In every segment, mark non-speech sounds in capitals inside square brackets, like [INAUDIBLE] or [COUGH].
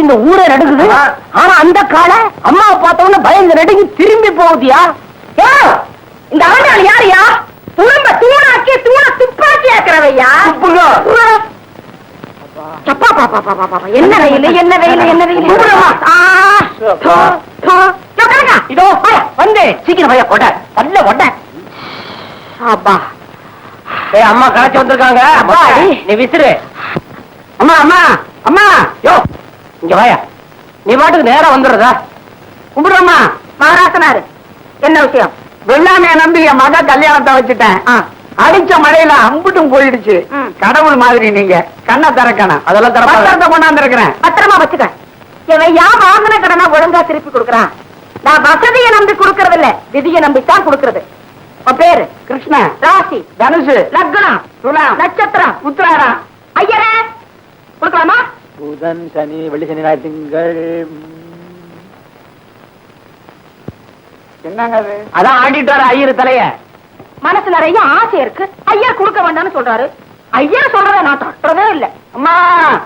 இந்த ஊரே நடுக்குது ஆனா அந்த காளை நடுங்கி திரும்பி போகுதியா? இந்த ஆண்டாள் யாரையா? துரும்ப தூணாக்கி தூண துப்பாக்கி ஆக்குறவையா என்ன வெயில் என்ன வெயில் என்ன வெயில் இதோ வாயா, வந்து. சீக்கிரம் பையா கொட்ட பல்ல கொட்ட அப்பா. ஏய் அம்மா களைச்சு வந்திருக்காங்க. நீ விசிறு. அம்மா அம்மா அம்மா. யோ இங்க வாயா. நீ பாட்டுக்கு நேரா வந்துடுறதா? கும்பிடுறோமா மகாராசனாரு என்ன விஷயம்? வெள்ளாமைய நம்பி என் மக கல்யாணத்தை வச்சுட்டேன். அடிச்ச மழையில அம்புட்டும் போயிடுச்சு. கடவுள் மாதிரி நீங்க. கண்ணை திறக்கணும். அதெல்லாம் கொண்டாந்து இருக்கிறேன் பத்திரமா வச்சுக்க. இவன் யா வாங்கின கடனா ஒழுங்கா திருப்பி கொடுக்கறான். நான் வசதியை நம்பி கொடுக்கறது இல்ல விதியை நம்பித்தான் கொடுக்கறது. பேரு? கிருஷ்ணன் ராசி. தனுசு. லக்னம். துலாம். நட்சத்திரம். உத்திராடம் ஐயரே! கொடுக்கலாமா? புதன் சனி வெள்ளி சனி ஞாயிறு திங்கள். என்னங்க அது? அதான் ஆடிட்டு வர ஐயர் தலைய. மனசு நிறைய ஆசை இருக்கு. ஐயர் கொடுக்க வேண்டாம்னு சொல்றாரு. ஐயர் சொல்றத நான் தட்டுறதே இல்ல. அம்மா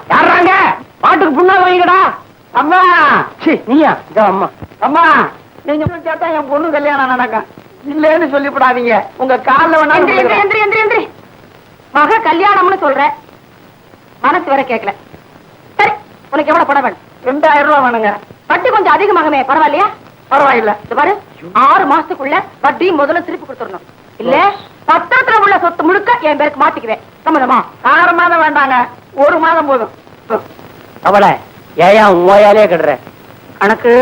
யாருறாங்க? பாட்டுக்கு புண்ணாக வைங்கடா. அம்மா! நீயா? அம்மா. அம்மா நீங்க சேர்த்தா என் பொண்ணு கல்யாணம் நடக்கும் இல்லன்னு சொல்லிவிடாதீங்க. உங்க கால்ல வேணா. மக கல்யாணம்னு சொல்ற. மனசு வர கேட்கல சரி உனக்கு எவ்வளவு பணம் வேணும்? ரெண்டாயிரம் ரூபாய் வேணுங்க. வட்டி கொஞ்சம் அதிகமாகவே பரவாயில்லையா? பரவாயில்ல. பாரு ஆறு மாசத்துக்குள்ள வட்டி முதல்ல திருப்பி கொடுத்துடணும். இல்ல பத்திரத்துல உள்ள சொத்து முழுக்க என் பேருக்கு மாத்திக்குவேன். சம்மதமா? ஆறு மாதம் வேண்டாங்க. ஒரு மாதம் போதும். அவளை ஏயா உண்மையாலே கடுற கணக்கு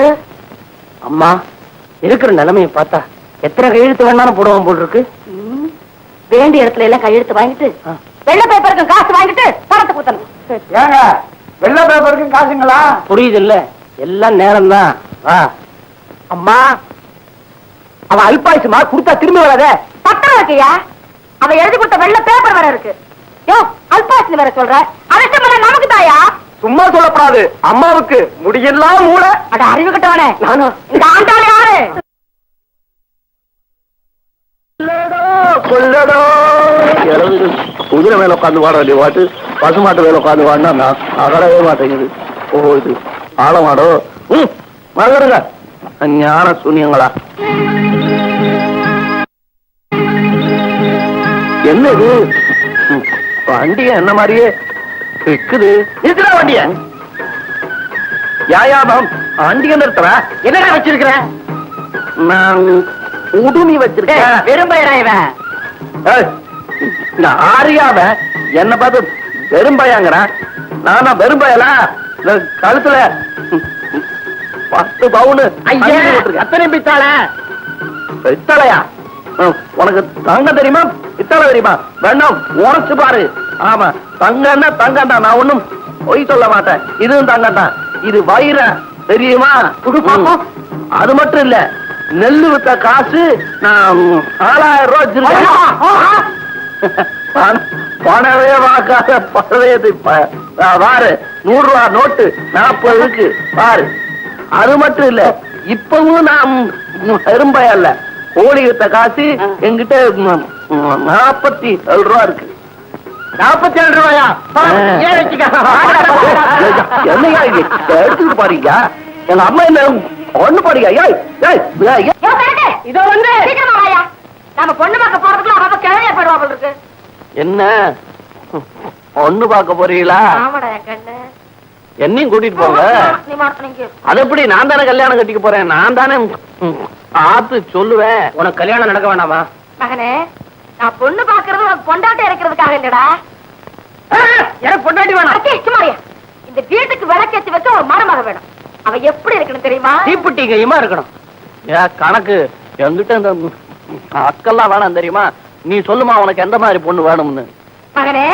அம்மா இருக்கிற நிலைமையை பார்த்தா எத்தனை கையெழுத்து வேணாலும் போடுவோம் போல் இருக்கு வேண்டிய இடத்துல எல்லாம் கையெழுத்து வாங்கிட்டு வெள்ள பேப்பருக்கு காசு வாங்கிட்டு பணத்தை கொடுத்தணும். ஏங்க வெள்ள பேப்பருக்கும் காசுங்களா? புரியுது இல்ல எல்லாம் நேரம் தான் அம்மா. அவ அல்பாயுசுமா கொடுத்தா திரும்பி வராத? பத்திரம் இருக்கையா அவ எழுதி கொடுத்த வெள்ள பேப்பர் வேற இருக்கு. யோ அல்பாயுசு வேற சொல்ற. அரசு நமக்கு தாயா? சும்மா சொல்லப்படாது. அம்மாவுக்கு முடியெல்லாம் மூளை அட அறிவு கட்டவனே. நானும் இந்த ஆண்டாள் யாரு? கொல்லடோ குதிரை மேல உட்காந்து வாட வேண்டிய பாட்டு. பசுமாட்டு மேல உட்காந்து நான் அகடவே மாட்டேங்குது. ஓ இது ஆழமாடோ? ம் மறந்துடுங்க. ஞான சூன்யங்களா? என்ன இது? வண்டிய என்ன மாதிரியே இருக்குது. இருக்கிற வண்டிய. யாயாபம் வண்டிய நிறுத்துற என்னடா வச்சிருக்கிற? நான் உடுமி வச்சிருக்கேன். இவன். இந்த ஆரியாவ என்ன பார்த்து வெறும்பையாங்கிறான் நானா வெறும்பயலா? கழுத்துல பத்து பவுனு ஐயா. அத்தனை பித்தாள. பித்தளையா? உனக்கு தங்கம் தெரியுமா? பித்தளை தெரியுமா? வேணும் உரைச்சு பாரு. ஆமா தங்கம்னா தங்கம் தான். நான் ஒண்ணும் பொய் சொல்ல மாட்டேன். இதுவும் தங்கம் தான். இது வைர தெரியுமா. அது மட்டும் இல்ல நெல்லு வித்த காசு நான் நாலாயிரம் ரூபாய் வச்சிருக்கேன். [LAUGHS] பண- பணவே வாக்காத பழையது பாரு நூறு ரூபா நோட்டு நாற்பது இருக்கு பாரு. அது மட்டும் இல்ல இப்பவும் நான் எறும்பை அல்ல. கோழி வித்த காசு ம், நாற்பத்தி ஏழு ரூபா இருக்கு. நாற்பத்தி ஏழு ரூபாயா? என்னையா இது? எடுத்துட்டு பாருங்க எங்க அம்மா என்ன ஒண்ணு பாருங்க. இதோ வந்து. நம்ம பொண்ணு பார்க்க போறதுக்குள்ள அவ கிழமையா போயிடுவா இருக்கு. என்ன? ஒண்ணு பார்க்க போறீங்களா? என்னையும் கூட்டிட்டு போங்க. அது எப்படி நான் தானே கல்யாணம் கட்டிக்க போறேன்? நான் தானே ஆத்து சொல்லுவேன் உனக்கு கல்யாணம் நடக்க வேண்டாமா? மகனே நான் பொண்ணு பாக்குறது உனக்கு பொண்டாட்டி இறக்கிறதுக்காக இல்லடா. எனக்கு பொண்டாட்டி வேணும். சுமாரியா இந்த வீட்டுக்கு விளக்கேத்தி வச்ச ஒரு மருமக வேணும். அவ எப்படி இருக்கணும் தெரியுமா? தீப்பெட்டி கையுமா இருக்கணும். ஏன் கணக்கு என்கிட்ட இந்த அக்கெல்லாம் வேணாம் தெரியுமா? நீ சொல்லுமா உனக்கு எந்த மாதிரி பொண்ணு வேணும்னு. மகனே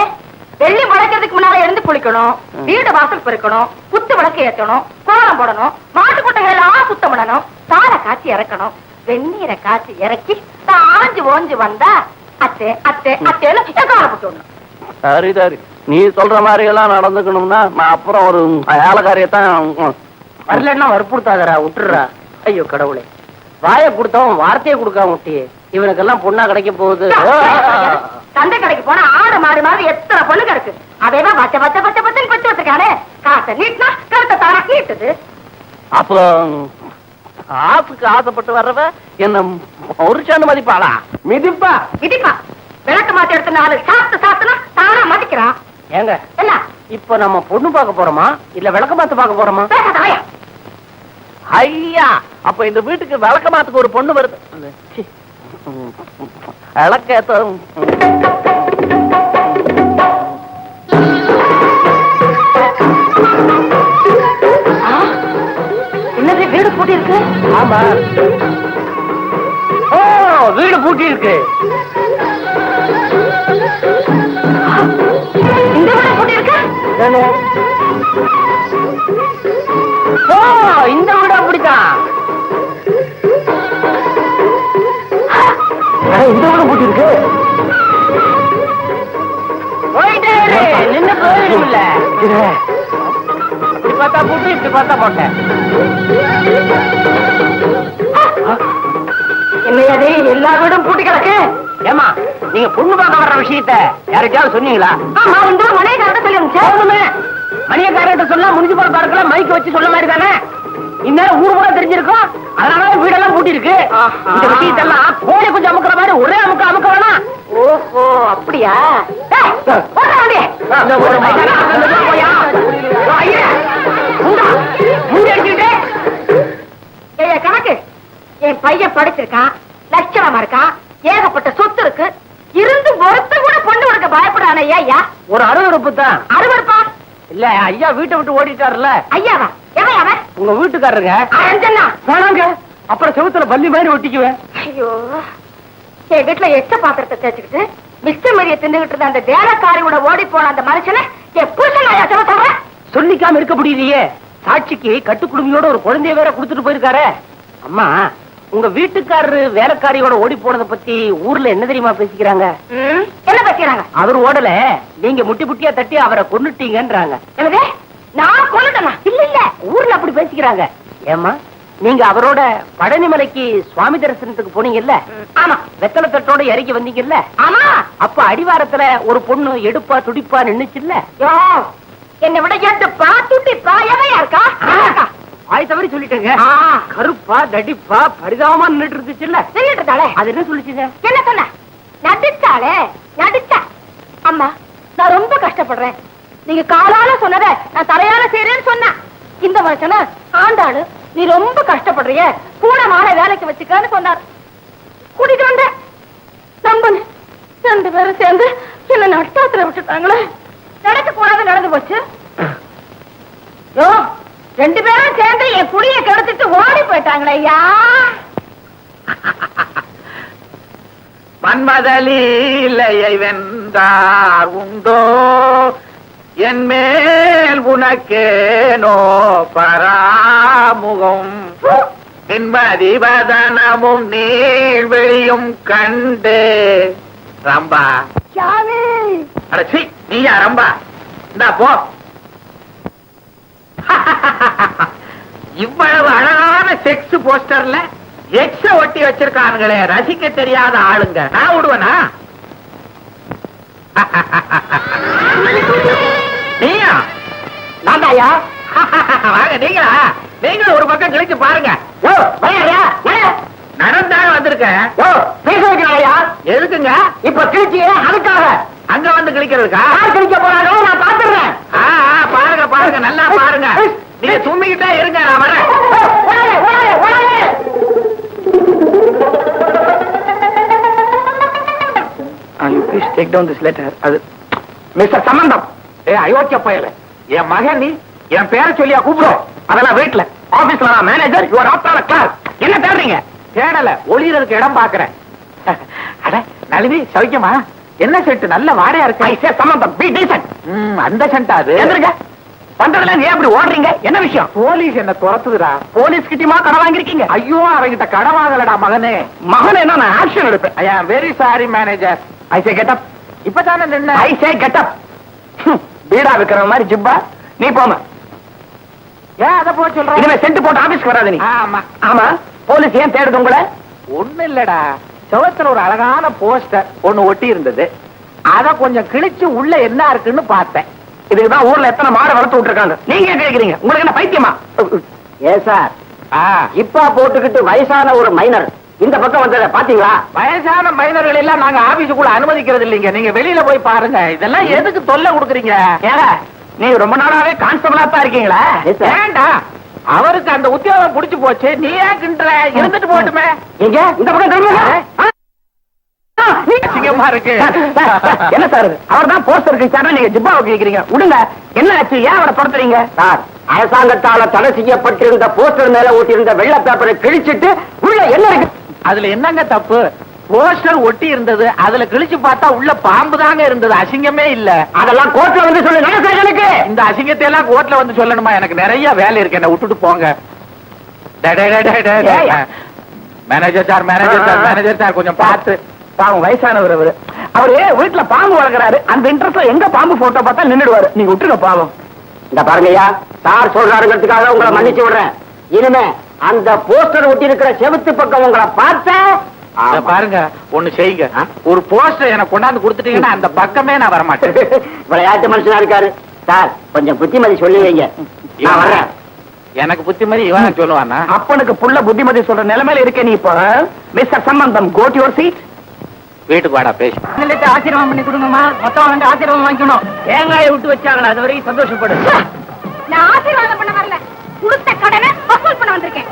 வெள்ளி முளைக்கிறதுக்கு முன்னால எழுந்து குளிக்கணும். வீடு வாசல் பெருக்கணும். குத்து விளக்கு ஏத்தணும். கோலம் போடணும் மாட்டு குட்டைகள் எல்லாம் சுத்தம் பண்ணணும் சாலை காய்ச்சி இறக்கணும் வெந்நீரை காய்ச்சி இறக்கி ஆஞ்சு ஓஞ்சு வந்தா அத்தே அத்தே அத்தேன்னு என் காலை போட்டு விடணும்? சரி சரி. நீ சொல்ற மாதிரி எல்லாம் நடந்துக்கணும்னா நான் அப்புறம் ஒரு வேலைக்காரியத்தான் வரலன்னா வற்புறுத்தாதரா விட்டுறா ஐயோ கடவுளே. வாயை கொடுத்தவன் வார்த்தையை கொடுக்காம விட்டியே. இவனுக்கெல்லாம் பொண்ணா கிடைக்க போகுது. சந்தை கடைக்கு போனா ஆடு மாடு மாதிரி எத்தனை பொண்ணுங்க இருக்கு? அதையெல்லாம் பச்சை பச்சை பச்சை பச்சைன்னு பச்சு வச்சிருக்கானே. காசை நீட்டினா நீட்டுது அப்புறம் ஆசுக்கு ஆசைப்பட்டு வர்றவ என்ன ஒரு மதிப்பாளா? மிதிப்பா. இடிப்பா விளக்கு மாத்தி எடுத்து நாலு சாப்பிட்டு சாப்பிட்டுனா தானா மதிக்கிறான் ஏங்க என்ன? இப்ப நம்ம பொண்ணு பார்க்க போறோமா? இல்ல விளக்க மாத்து பார்க்க போறோமா. ஐயா அப்ப இந்த வீட்டுக்கு விளக்கமாத்துக்கு ஒரு பொண்ணு வருது. சி. பூட்டி இருக்கு ஆமா. ஓ வீடு பூட்டி இருக்கு இந்த வீடு பூட்டி இருக்கு? ஓ இந்த வீடு அப்படித்தான். இந்த வீடு பூட்டி இருக்கு போயிட்டே நின்னு போயிடும்ல. இப்படி பார்த்தா பூட்டு இப்படி பார்த்தா போட்டேன் என்னையது எல்லா வீடும் பூட்டி கிடக்கு. ஏமா நீங்க பொண்ணு பார்க்க வர்ற விஷயத்த யாருக்காவது சொன்னீங்களா? ஆமா இந்த மனைவிக்காரட்ட சொல்லி போதுமே மணியக்காரர்கிட்ட சொல்ல முனிசிபல் பார்க்கல மைக் வச்சு சொல்ல மாதிரி தானே? இந்நேரம் ஊர் கூட தெரிஞ்சிருக்கும். அதனால வீடெல்லாம் பூட்டி இருக்கு. இந்த விஷயத்தெல்லாம் கோழி கொஞ்சம் அமுக்குற மாதிரி ஒரே அமுக்க அமுக்க வேணாம். ஓஹோ அப்படியா? கணக்கு. என் பையன் படிச்சிருக்கான் லட்சணமா இருக்கான் ஏகப்பட்ட சொத்து இருக்கு. இருந்து ஒருத்த கூட பொண்ணு கொடுக்க பயப்படானே ஐயா ஒரு அருவருப்பு தான். அறுவருப்பா இல்ல ஐயா வீட்டை விட்டு ஓடிட்டாருல ஐயாவா? எவன் அவன்? உங்க வீட்டுக்காரருங்க? வேணாங்க. அப்புறம் செவுத்துல பள்ளி மாதிரி ஒட்டிக்குவேன். ஐயோ. என் வீட்டுல எச்ச பாத்திரத்தை தேய்ச்சிக்கிட்டு மிஸ்டர் மரியை தின்னுகிட்டு இருந்த அந்த வேலைக்காரியோட ஓடி போன அந்த மனுஷனை என் புருஷன் ஐயா சொல்ல சொல்றேன் சொல்லிக்காம இருக்க முடியலையே. சாட்சிக்கு கட்டுக்குடுமையோட ஒரு குழந்தைய வேற கொடுத்துட்டு போயிருக்காரே. அம்மா உங்க வீட்டுக்காரரு வேலைக்காரியோட ஓடி போனத பத்தி ஊர்ல என்ன தெரியுமா பேசிக்கிறாங்க? என்ன பேசுறாங்க அவர் ஓடல. நீங்க முட்டி முட்டியா தட்டி அவரை கொன்னுட்டீங்கன்றாங்க. என்னது? நான் கொண்டுட்டேனா இல்ல இல்ல. ஊர்ல அப்படி பேசிக்கிறாங்க. ஏமா நீங்க அவரோட பழனிமலைக்கு சுவாமி தரிசனத்துக்கு போனீங்கல்ல? ஆமா. வெத்தலை தட்டோட இறங்கி வந்தீங்கல்ல? ஆமா. அப்ப அடிவாரத்துல ஒரு பொண்ணு எடுப்பா துடிப்பா நின்னுச்சுல்ல? என்னை விட எவையா இருக்கா நல்லா இருக்கா? வாய் தவறி சொல்லிட்டேங்க. கருப்பா தடிப்பா பரிதாபமா நின்னுட்டு இருந்துச்சுல்ல? இருந்தாளே அது என்ன சொல்லிச்சுங்க? என்ன சொன்ன? நடிச்சாளே? நடிச்சா? அம்மா நான் ரொம்ப கஷ்டப்படுறேன். நீங்க காலால சொன்னத நான் தலையால செய்யறேன்னு சொன்ன இந்த மனுஷன ஆண்டாளு நீ ரொம்ப கஷ்டப்படுறிய. கூட மாலை வேலைக்கு வச்சுக்கன்னு சொன்னார். கூட்டிட்டு வந்தேன் நம்பனு ரெண்டு பேரும் சேர்ந்து என்ன நட்டாத்துல விட்டுட்டாங்களே? நடக்க கூடாது நடந்து போச்சு. யோ ரெண்டு பேரும் சேர்ந்து என் குடிய கெடுத்துட்டு ஓடி போயிட்டாங்களே ஐயா. மன்மதலீலையை வென்றார் உண்டோ? என் மேல் உனக்கேனோ பராமுகம்? பின்மதிவதனமும் நீழ்வெளியும் கண்டு. ரம்பா. நீயா ரம்பா. இந்தா போ. [LAUGHS] இவ்வளவு அழகான செக்ஸ் போஸ்டர்ல எக்ஸ ஒட்டி வச்சிருக்கானுங்களே ரசிக்க தெரியாத ஆளுங்க. நான் விடுவனா? [LAUGHS] நீயா? நான் தாயா [LAUGHS] வாங்க நீங்களா? நீங்களும் ஒரு பக்கம் கிழிச்சு பாருங்க. நடந்தாலும் வந்திருக்கேன் எதுக்குங்க? இப்ப கிழிச்சியே அதுக்காக. அங்க வந்து கிழிக்கிறதுக்கா? கிழிக்க போறாங்களோ நான் ஆ, பாருங்க நல்லா பாருங்க. நீங்க தும்மிக்கிட்டே இருங்க நான் வரேன். Please take down this letter அது மிஸ்டர் சம்பந்தம். ஏ அயோக்கிய பயல. என் மகன் நீ என் பேரை சொல்லியா கூப்பிடும் அதெல்லாம் வீட்டுல ஆபீஸ்ல நான் மேனேஜர் யுவர் ஆப்டான கிளாஸ் என்ன தேடுறீங்க? தேடல ஒளியறதுக்கு இடம் பாக்குறேன் அட நளினி சௌக்கியமா? என்ன செட்டு நல்ல வாடையா இருக்கு. ஐ சே சம்பந்தம். பி டீசன்ட் அந்த சென்ட் அது. வந்ததுல ஏன் அப்படி ஓடுறீங்க? என்ன விஷயம்? போலீஸ் என்ன துரத்துதுடா? போலீஸ் கிட்டயுமா கடன் வாங்கிருக்கீங்க ஐயோ அவங்கிட்ட கடன் வாங்கலடா மகனே. மகன் என்ன நான் ஆக்ஷன் எடுப்பேன்? I am very sorry manager I say get up இப்பதானே நின்ன? ஐ சே கெட் அப் பீடா விக்கிற மாதிரி ஜிப்பா. நீ போமா ஏன் அத போய் சொல்ற? இனிமே சென்ட் போட்டு ஆபீஸ்க்கு வராத நீ. ஆமா. ஆமா. போலீஸ் ஏன் தேடுது உங்களை? ஒண்ணு இல்லடா. செவத்துல ஒரு அழகான போஸ்டர் ஒண்ணு ஒட்டி இருந்தது. அத கொஞ்சம் கிழிச்சு உள்ள என்ன இருக்குன்னு பார்த்தேன். இதுக்குதான் ஊர்ல எத்தனை மாடு வளர்த்து விட்டுருக்காங்க. நீங்க ஏன் கேக்குறீங்க? உங்களுக்கு என்ன பைத்தியமா? ஏ சார். ஆ, இப்பா போட்டுக்கிட்டு வயசான ஒரு மைனர் இந்த பக்கம் வந்தத பாத்தீங்களா? வயசான மைனர்கள் எல்லாம் நாங்க ஆபீஸுக்குள்ள அனுமதிக்கிறது இல்லைங்க. நீங்க வெளியில போய் பாருங்க. இதெல்லாம் எதுக்கு தொல்லை கொடுக்குறீங்க? ஏங்க நீங்க ரொம்ப நாளாவே கான்ஸ்டபிளா தான் இருக்கீங்களா. வேண்டாம் அவருக்கு அந்த உத்தியோகம் புடிச்சு போச்சு. நீ ஏன் கிண்டுற? இருந்துட்டு போட்டுமே. எங்க? இந்த பக்கம் நீ- அசிங்கமா இருக்கு. என்ன சார் அவர் தான் போஸ்டர் கிச்சாரா நீங்க ஜிப்பாவை கேக்குறீங்க விடுங்க. என்ன ஆச்சு? ஏன் அவரை துரத்துறீங்க? சார் அரசாங்கத்தால தடை செய்யப்பட்டிருந்த போஸ்டர் மேல ஒட்டியிருந்த வெள்ளை பேப்பரை கிழிச்சிட்டு உள்ள என்ன இருக்கு? அதுல என்னங்க தப்பு? போஸ்டர் ஒட்டி இருந்தது. அதுல கிழிச்சு பார்த்தா உள்ள பாம்பு தாங்க இருந்தது. அசிங்கமே இல்ல. அதெல்லாம் கோர்ட்ல வந்து சொல்லு. எனக்கு. இந்த அசிங்கத்தை எல்லாம் கோர்ட்ல வந்து சொல்லணுமா? எனக்கு நிறைய வேலை இருக்கு. என்ன விட்டுட்டு போங்க. Manager sir manager sir manager sir கொஞ்சம் பார்த்து. பாவம் வயசானவர் அவரு. அவரு வீட்டுல பாம்பு வளர்க்குறாரு. அந்த இன்ட்ரெஸ்ட்ல எங்க பாம்பு போட்டோ பார்த்தா நின்னுடுவாரு. நீங்க விட்டுருங்க பாவம். இந்த பாருங்கய்யா சார் சொல்றாருங்கிறதுக்காக உங்களை மன்னிச்சு விடுறேன். இனிமே அந்த போஸ்டர் ஒட்டி இருக்கிற செவுத்து பக்கம் உங்களை பார்த்தேன் பாருங்க ஒண்ணு செய்யுங்க. ஒரு போஸ்டர் எனக்கு கொண்டாந்து கொடுத்துட்டீங்கன்னா அந்த பக்கமே நான் வர மாட்டேன் [LAUGHS] விளையாட்டு மனுஷனா இருக்காரு. சார் கொஞ்சம் புத்திமதி சொல்லி வைங்க. நான் வர்றேன். எனக்கு புத்திமதி இவன் சொல்லுவானா? அப்பனுக்கு புள்ள புத்திமதி சொல்ற நிலைமையில இருக்க நீ இப்போ. மிஸ்டர் சம்பந்தம் கோட் யுவர் சீட் வீட்டுக்கு வாடா பேசி. ஆசீர்வாதம் பண்ணி கொடுங்கம்மா. மொத்தம் வந்து ஆசீர்வாதம் வாங்கிக்கணும். தேங்காயை விட்டு வச்சாங்களா அது வரைக்கும் சந்தோஷப்படு. நான் ஆசீர்வாதம் பண்ண வரல. கொடுத்த கடனை வசூல் பண்ண வந்திருக்கேன்.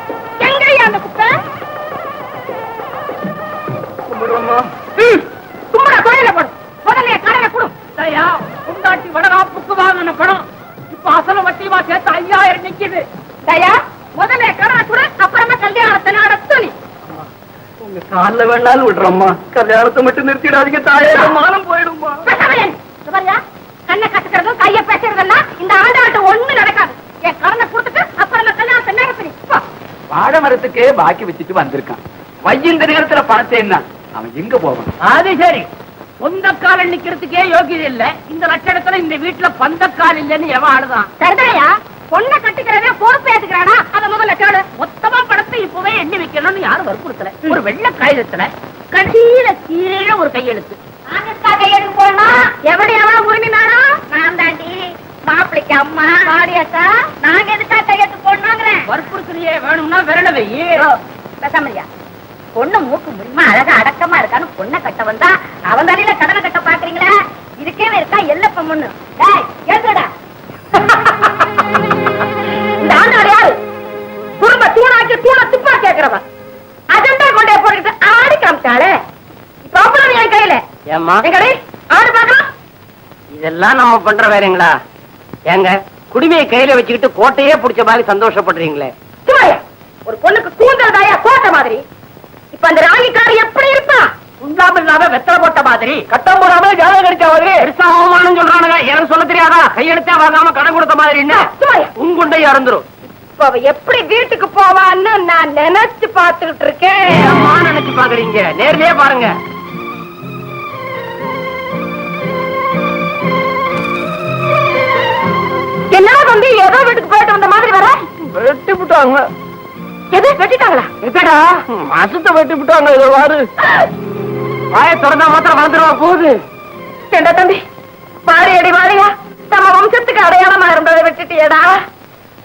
எங்கய்யா அந்த குப்பை? கும்பிட கோயில போடு. முதல்ல கடனை கொடு. உண்டாட்டி வடகாப்புக்கு வாங்கின பணம். இப்ப அசல வட்டியுமா சேர்த்து ஐயாயிரம் நிக்குது. தயா முதல்ல கடனை கொடு அப்புறமா கல்யாணத்தை நடத்து நீ உங்க கால்ல வேணாலும் விடுறோம்மா. கல்யாணத்தை மட்டும் நிறுத்திடாதீங்க தாயே. மானம் போயிடுமா கண்ணை கட்டுக்கிறதும் கைய பேசுறதெல்லாம் இந்த ஆண்டாட்ட ஒண்ணு நடக்காது. என் கடனை கொடுத்துட்டு அப்புறமா கல்யாணத்தை நடத்து நீ போ. வாழை மரத்துக்கு பாக்கி வச்சுட்டு வந்திருக்கான். வையந்த நேரத்துல பணத்தை என்ன? அவன் எங்க போவான்? அது சரி. சொந்தக்காரன் நிக்கிறதுக்கே யோகியது இல்ல. இந்த லட்சணத்துல இந்த வீட்டுல பந்தக்கால் இல்லைன்னு எவன் ஆளுதான்? சரிதாயா? பொண்ணை கட்டிக்கிறதே பொறுப்பு ஏத்துக்கிறானா? அதை முதல்ல கேளு பணத்தை இப்பவே எண்ணி வைக்கணும்னு யாரும் வற்புறுத்தல. ஒரு வெள்ளை காகிதத்துல கடைசியில கீழே ஒரு கையெழுத்து. ஆகஸ்டா கையெழுத்து போடணும் எப்படி எவ்வளவு உரிமைனாரோ நான் தாண்டி. மாப்பிளைக்கு அம்மா. மாடியாக்கா நாங்க எதுக்கா கையெழுத்து போடணுங்கிறேன். வற்புறுத்தலையே வேணும்னா விரல வை. பொண்ணு மூக்கு முடியுமா அழகா அடக்கமா இருக்கான்னு பொண்ணை கட்ட வந்தா அவன் தலையில கடனை கட்ட பாக்குறீங்களா ஏம்மா இதெல்லாம் நம்ம பண்ற வேறங்களா ஏங்க குடிமையை கையில வச்சுக்கிட்டு கோட்டையே புடிச்ச மாதிரி சந்தோஷப்படுறீங்களே. ஒரு பொண்ணுக்கு கூந்தல் தாயா கோட்டை மாதிரி? இப்ப அந்த ராணிக்காரி எப்படி இருப்பா? உண்டாமல் இல்லாம வெத்தலை போட்ட மாதிரி கட்டம் போடாம ஜாதகம் கடிச்ச மாதிரி பெருசா அவமானம் சொல்றானுங்க. எனக்கு சொல்ல தெரியாதா? கையெழுத்தே வாங்காம கடன் கொடுத்த மாதிரி என்ன? உங்குண்டை அறந்துரும். இப்ப அவ எப்படி வீட்டுக்கு போவான்னு நான் நினைச்சு பாத்துக்கிட்டு இருக்கேன். நினைச்சு பாக்குறீங்க நேர்லயே பாருங்க. தம்பி ஏதோ வீட்டுக்கு போயிட்டு வந்த மாதிரி வர? வெட்டி விட்டாங்க எது? வெட்டிட்டாங்களா? மாசத்தை வெட்டி விட்டாங்க இதை வாரு. வாய திறந்தா மாத்திரம் வளர்ந்துருவா போகுது. ஏண்டா தம்பி? வாரி அடி வாரியா? நம்ம வம்சத்துக்கு அடையாளமா இருந்ததை விட்டுட்டியடா.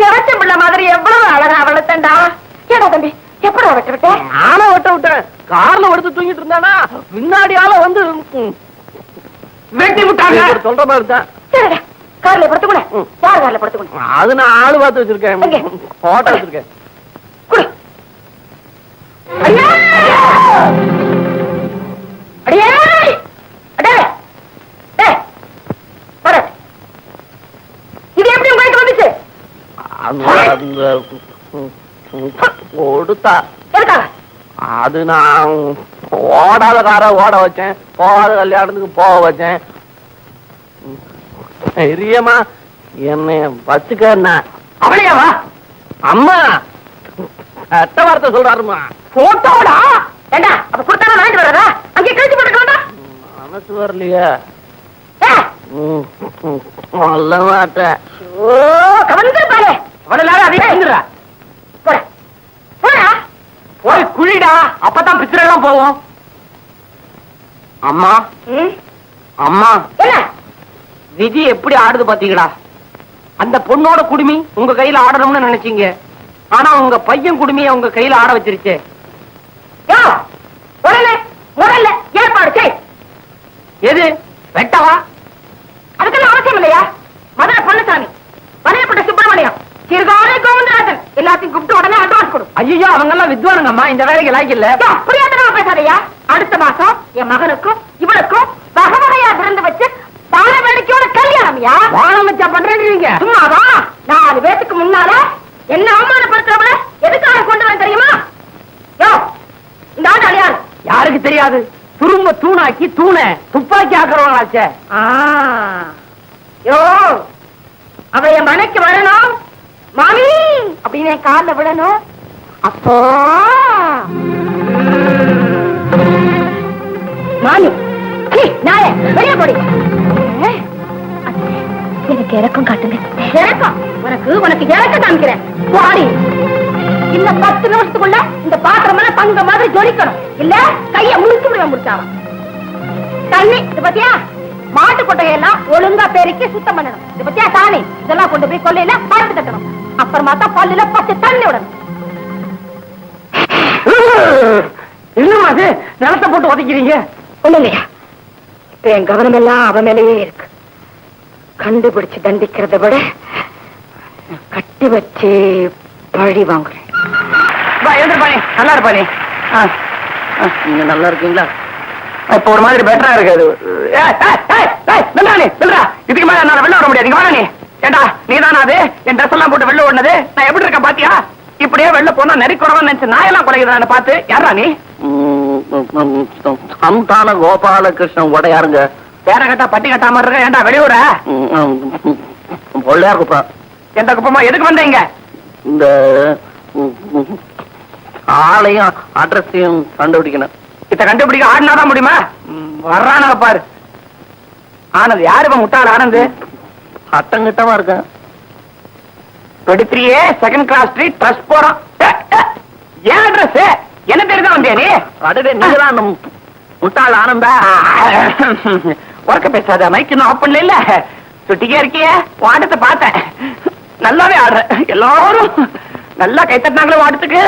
இறச்ச பிள்ளை மாதிரி எவ்வளவு அழகா வளர்த்தண்டா ஏடா தம்பி எப்படா விட்டு விட்டேன் நானே வெட்ட விட்டேன். கார்ல எடுத்து தூங்கிட்டு இருந்தானா பின்னாடி ஆள வந்து வெட்டி விட்டாங்க. சொல்ற மாதிரி தான் கார்ல படுத்துக்கூட யார் கார்ல படுத்துக்கூட அது நான் ஆளு பார்த்து வச்சிருக்கேன்? போட்டோ வச்சிருக்கேன். கொடுத்தா. அது நான் ஓடாத காரை ஓட வச்சேன். போகாத கல்யாணத்துக்கு போக வச்சேன். பெரியம்மா என்னை வச்சுக்கண்ணா அவளையாவா அம்மா அட்ட வார்த்தை சொல்றாருமா. போட்டோடா ஏண்டா அப்ப கொடுத்தாலும் வாங்கிட்டு வரதா அங்கே கழிச்சு போட்டுக்கலாம்டா மனசு வரலையா? சொல்ல மாட்டேன் ஓ கவனிச்சு பாரு. அவளால அதே போடா. போய் குழிடா. அப்பதான் பிச்சரை எல்லாம் போவோம். அம்மா? அம்மா. என்ன? விதி எப்படி ஆடுது பாத்தீங்களா? அந்த பொண்ணோட குடுமி உங்க கையில ஆடணும்னு நினைச்சீங்க. ஆனா உங்க பையன் குடுமிய உங்க கையில ஆட வச்சிருச்சே. ஏற்பாடு எது? வெட்டவா? அதுக்கெல்லாம் அவசியம் இல்லையா? மதுரை பொன்னுசாமி வலையப்பட்ட சுப்பிரமணியம் சிறுகாலை கோவிந்தராஜன் எல்லாத்தையும் கூப்பிட்டு உடனே அட்வான்ஸ் கொடு. ஐயோ அவங்க எல்லாம் வித்வானுங்கம்மா இந்த வேலைக்கு லாய்க்கு இல்ல. புரியாதனமா பேசாதயா? அடுத்த மாசம் என் மகனுக்கும் இவளுக்கும் வகை வகையா பிறந்து வச்சு கல்யாணம்யா வானம் வச்சா பண்றேன்றீங்க சும்மாவா? நாலு பேத்துக்கு முன்னால என்ன அவமானப்படுத்துறவள எதுக்காக கொண்டு வர தெரியுமா? யோ இந்த ஆண்டு அழியாது யாருக்கு தெரியாது? துரும்ப தூணாக்கி தூணை துப்பாக்கி ஆக்குறவங்களாச்சே யோ அவ என் மனைக்கு வரணும். மாமி அப்படின்னு என் கால்ல விழணும் அப்போ. மாமி நாயே வெளியே போடி. எனக்கு இறக்கம் காட்டுங்க. இறக்கம்? உனக்கு உனக்கு இறக்கம் காமிக்கிறேன். பாடி இன்னும் பத்து நிமிஷத்துக்குள்ள இந்த பாத்திரம் தங்க மாதிரி ஜொலிக்கணும். இல்ல கைய முழுக்க முடியும் முடிச்சாவன் தண்ணி இது பத்தியா? மாட்டு கொட்டையெல்லாம் ஒழுங்கா பெருக்கி சுத்தம் பண்ணணும். இது பத்தியா தானி? இதெல்லாம் கொண்டு போய் கொல்லையில பாட்டு கட்டணும். அப்புறமா தான் பல்லுல பத்து தண்ணி விடணும். என்னமா அது நிலத்தை போட்டு உதைக்கிறீங்க? ஒண்ணு இல்லையா? இப்ப என் கவனம் எல்லாம் அவன் மேலேயே இருக்கு. கண்டுபிடிச்சு தண்டிக்கிறத விட கட்டி வச்சு பழி வாங்குறேன். நல்லா இருப்பானே ஆ, ஆ, நீங்க நல்லா இருக்கீங்களா? இப்ப ஒரு மாதிரி பெட்டரா இருக்கு அது. ஏய், ஏய், ஏய், ஏய், நில்றா நீ, நில்றா. இதுக்கு மேல என்னால வெளில வர முடியாது. இங்க வாடா நீ. ஏண்டா நீதானா அது? என் ட்ரெஸ் எல்லாம் போட்டு வெளில ஓடுனது. நான் எப்படி இருக்கேன் பாத்தியா? இப்படியே வெளில போனா நெறி குறவன் நினைச்சு நாயெல்லாம் குறைக்கிறதான பார்த்து. யாரா நீ? சந்தான கோபாலகிருஷ்ணன் உடையாருங்க. பேர கட்டா பட்டி கட்டாம இருக்க? ஏண்டா வெளியூர? பொள்ளையார் குப்பம் எந்த குப்பமா எதுக்கு வந்தீங்க இந்த ஆளையும் அட்ரஸையும் கண்டுபிடிக்கணும். இத கண்டுபிடிக்க ஆடினாதான் முடியுமா? ம், வர்றானுங்க பாரு. ஆனது யாரு இப்ப முட்டாள் ஆனந்து? அட்டங்கிட்டமா இருக்கேன். Twenty second class street trust போறோம் ஏ, ஏ, ஏன் அட்ரஸ் என்ன தெரியுதா வந்தியா நீ? நீங்கதான் அந்த முட்டாள் ஆனந்தா? உறக்க பேசாத மைக் இன்னும் ஆஃப் பண்ணல இல்ல சுட்டிக்கே இருக்கியே? வாட்டத்தை பார்த்தேன். நல்லாவே ஆடுற. எல்லாரும் நல்லா கை தட்டினாங்களே வாட்டத்துக்கு.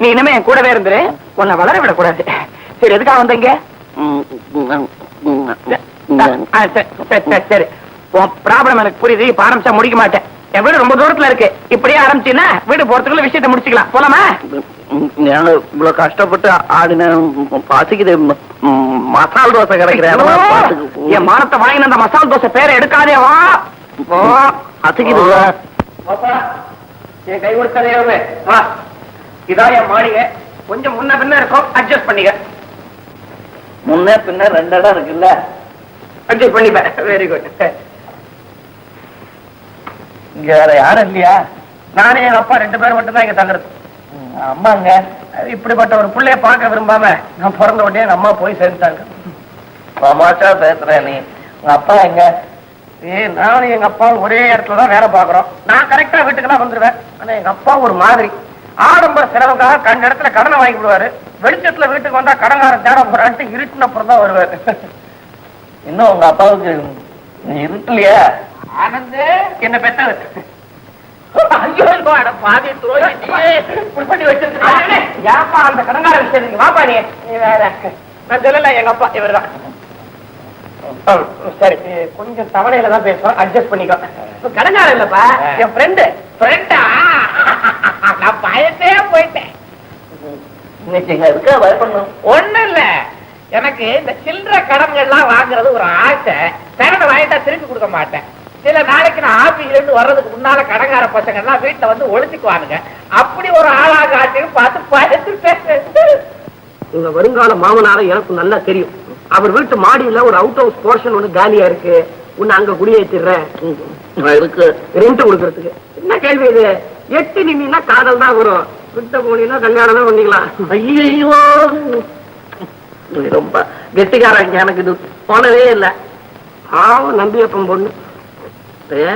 நீ இனிமே என் கூடவே இருந்துரு. உன்னை வளர விடக்கூடாது. சரி எதுக்காக வந்தீங்க? சரி, உன் ப்ராப்ளம் எனக்கு புரியுது. இப்ப ஆரம்பிச்சா முடிக்க மாட்டேன். என் வீடு ரொம்ப தூரத்துல இருக்கு. இப்படியே ஆரம்பிச்சீன்னா வீடு போறதுக்குள்ள விஷயத்தை முடிச்சுக்கலாம். போலாமா? நாங்க இவ்வளவு கஷ்டப்பட்டு ஆடின பசிக்குது. மசால் தோசை கிடைக்கிற இடமா பார்த்துக்கு போ. என் மானத்தை வாங்கின அந்த மசால் தோசை பேரை எடுக்காதே வா? வாப்பா. என் கை கொடுக்காதே வருவே. வா. இதான் என் மாளிகை. கொஞ்சம் முன்ன பின்ன இருக்கும். அட்ஜஸ்ட் பண்ணிக்க. முன்ன பின்ன ரெண்டு இடம் இருக்குல்ல? அட்ஜஸ்ட் பண்ணிப்பேன். வெரி குட் இங்க வேற யாரும் இல்லையா? நானே எங்க அப்பா ரெண்டு பேரும் மட்டும்தான் இங்க தங்குறது. அம்மாங்க இப்படிப்பட்ட ஒரு பிள்ளைய பார்க்க விரும்பாம நான் பிறந்த உடனே எங்க அம்மா போய் சேர்ந்துட்டாங்க. மாமாச்சா பேசுற நீ? உங்க அப்பா எங்க? ஏய் நானும் எங்க அப்பா ஒரே இடத்துல தான் வேலை பாக்குறோம் நான் கரெக்டா வீட்டுக்கெல்லாம் வந்துருவேன். ஆனா எங்க அப்பா ஒரு மாதிரி. ஆடம்பர செலவுக்காக கண்ட இடத்துல கடனை வாங்கி விடுவாரு. வெளிச்சத்துல வீட்டுக்கு வந்தா கடங்காரன் தேட போறான்ட்டு இருட்டின அப்புறம் தான் வருவாரு. இன்னும் உங்க அப்பாவுக்கு இருட்டுலையா? ஆனந்து என்ன பெத்தது. ஐயோ அட பாதி துரோகி நீ. இப்படி பண்ணி வச்சிருக்க ஏப்பா அந்த கடங்கார விஷயம்? வாப்பா நீ. வேற. நான் சொல்லல எங்க அப்பா இவர்தான். ஆ, சரி கொஞ்சம் தவணையில தான் பேசுவோம் அட்ஜஸ்ட் பண்ணிக்கோ. கடங்கார இல்லப்பா என் ஃப்ரெண்டு ஃப்ரெண்டா நான் பயத்தே போயிட்டேன். ஒண்ணு இல்ல. எனக்கு இந்த சில்லற கடன்கள்லாம் வாங்குறது ஒரு ஆசை. கடனை வாங்கிட்டா திருப்பி கொடுக்க மாட்டேன். சில நாளைக்கு நான் ஆபீஸ்ல இருந்து வர்றதுக்கு முன்னால கடங்கார பசங்க எல்லாம் வீட்டுல வந்து ஒழிச்சுக்குவானுங்க அப்படி ஒரு ஆளாக ஆச்சுன்னு பார்த்து பயந்துட்டேன் உங்க வருங்கால மாமனார எனக்கு நல்லா தெரியும். அவர் வீட்டு மாடியில ஒரு அவுட் ஹவுஸ் போர்ஷன் ஒண்ணு காலியா இருக்கு. உன்னை அங்க குடியேற்றிடுறேன் நான் இருக்கு. ரெண்ட் கொடுக்கறதுக்கு. என்ன கேள்வி இது? எட்டு நிமினா காதல் தான் வரும். விட்ட போனீங்கன்னா கல்யாணம் தான் பண்ணிக்கலாம் ஐயோ ரொம்ப கெட்டிக்காரங்க எனக்கு இது. போனவே இல்லை. பாவம் நம்பியப்பன் பொண்ணு. ஏ